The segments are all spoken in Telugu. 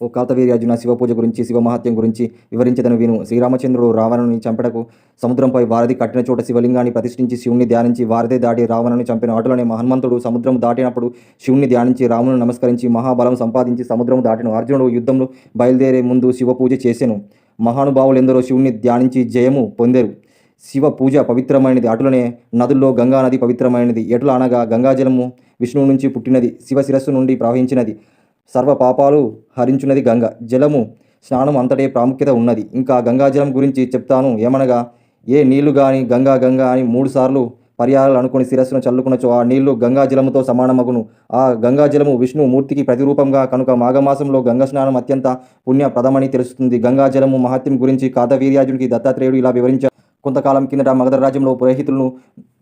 ఓ కాతవీర్యార్జున శివ పూజ గురించి శివ మహత్యం గురించి వివరించదను విను. శ్రీరామచంద్రుడు రావణుని చంపటకు సముద్రంపై వారధి కట్టిన చోట శివలింగాన్ని ప్రతిష్ఠించి శివుణ్ణి ధ్యానించి వారధి దాటి రావణుని చంపిన ఆటలోనే మహన్మంతుడు సముద్రం దాటినప్పుడు శివుణ్ణి ధ్యానించి రామును నమస్కరించి మహాబలం సంపాదించి సముద్రం దాటిన అర్జునుడు యుద్ధంలో బయలుదేరే ముందు శివ పూజ చేసెను. మహానుభావులెందరో శివుణ్ణి ధ్యానించి జయము పొందారు. శివ పూజ పవిత్రమైనది. అటులనే నదుల్లో గంగా నది పవిత్రమైనది. ఎటుల అనగా గంగాజలము విష్ణువు నుంచి పుట్టినది. శివ శిరస్సు నుండి ప్రవహించినది. సర్వ పాపాలు హరించున్నది గంగ. జలము స్నానం అంతటే ప్రాముఖ్యత ఉన్నది. ఇంకా గంగాజలం గురించి చెప్తాను. ఏమనగా ఏ నీళ్ళు గాని గంగా గంగా అని మూడు సార్లు పర్యాలు అనుకుని శిరస్సును చల్లుకునచో ఆ నీళ్ళు గంగాజలముతో సమానమగును. ఆ గంగాజలము విష్ణు మూర్తికి ప్రతిరూపంగా కనుక మాఘమాసంలో గంగా స్నానం అత్యంత పుణ్యప్రదమని తెలుస్తుంది. గంగాజలము మహత్యం గురించి కాదవీర్యాజునికి దత్తాత్రేయుడు ఇలా వివరించారు కొంతకాలం కిందట మగధ రాజ్యంలో పురోహితులను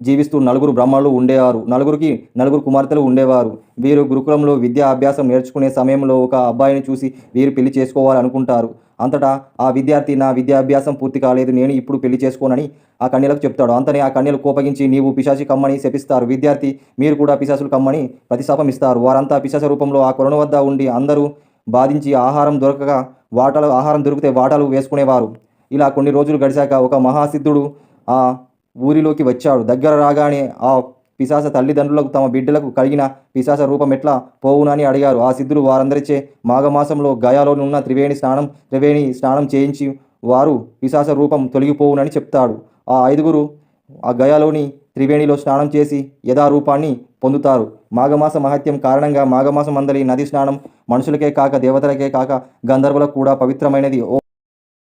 జీవిస్తూ నలుగురు బ్రాహ్మణులు ఉండేవారు. నలుగురికి నలుగురు కుమార్తెలు ఉండేవారు. వీరు గురుకులంలో విద్యా అభ్యాసం నేర్చుకునే సమయంలో ఒక అబ్బాయిని చూసి వీరు పెళ్ళి చేసుకోవాలనుకుంటారు అంతటా ఆ విద్యార్థి నా విద్యాభ్యాసం పూర్తి కాలేదు నేను ఇప్పుడు పెళ్ళి చేసుకోనని ఆ కన్యలకు చెప్తాడు. అంతనే ఆ కన్యలు కోపగించి నీవు పిశాచి కమ్మని శపిస్తారు. విద్యార్థి మీరు కూడా పిశాసులు కమ్మని ప్రతిశాపం ఇస్తారు. వారంతా పిశాచ రూపంలో ఆ కొలను వద్ద ఉండి అందరూ బాధించి ఆహారం దొరకక వాటలు ఆహారం దొరికితే వాటలు వేసుకునేవారు. ఇలా కొన్ని రోజులు గడిచాక ఒక మహాసిద్ధుడు ఆ ఊరిలోకి వచ్చాడు. దగ్గర రాగానే ఆ పిశాస తల్లిదండ్రులకు తమ బిడ్డలకు కలిగిన పిశాస రూపం ఎట్లా పోవునని అడిగారు. ఆ సిద్ధుడు వారందరిచే మాఘమాసంలో గయాలోనున్న త్రివేణి స్నానం త్రివేణి స్నానం చేయించి వారు పిశాస రూపం తొలగిపోవునని చెప్తాడు. ఆ ఐదుగురు ఆ గయాలోని త్రివేణిలో స్నానం చేసి యథారూపాన్ని పొందుతారు. మాఘమాస మహత్యం కారణంగా మాఘమాసం అందలి నది స్నానం మనుషులకే కాక దేవతలకే కాక గంధర్వులకు కూడా పవిత్రమైనది. ఓ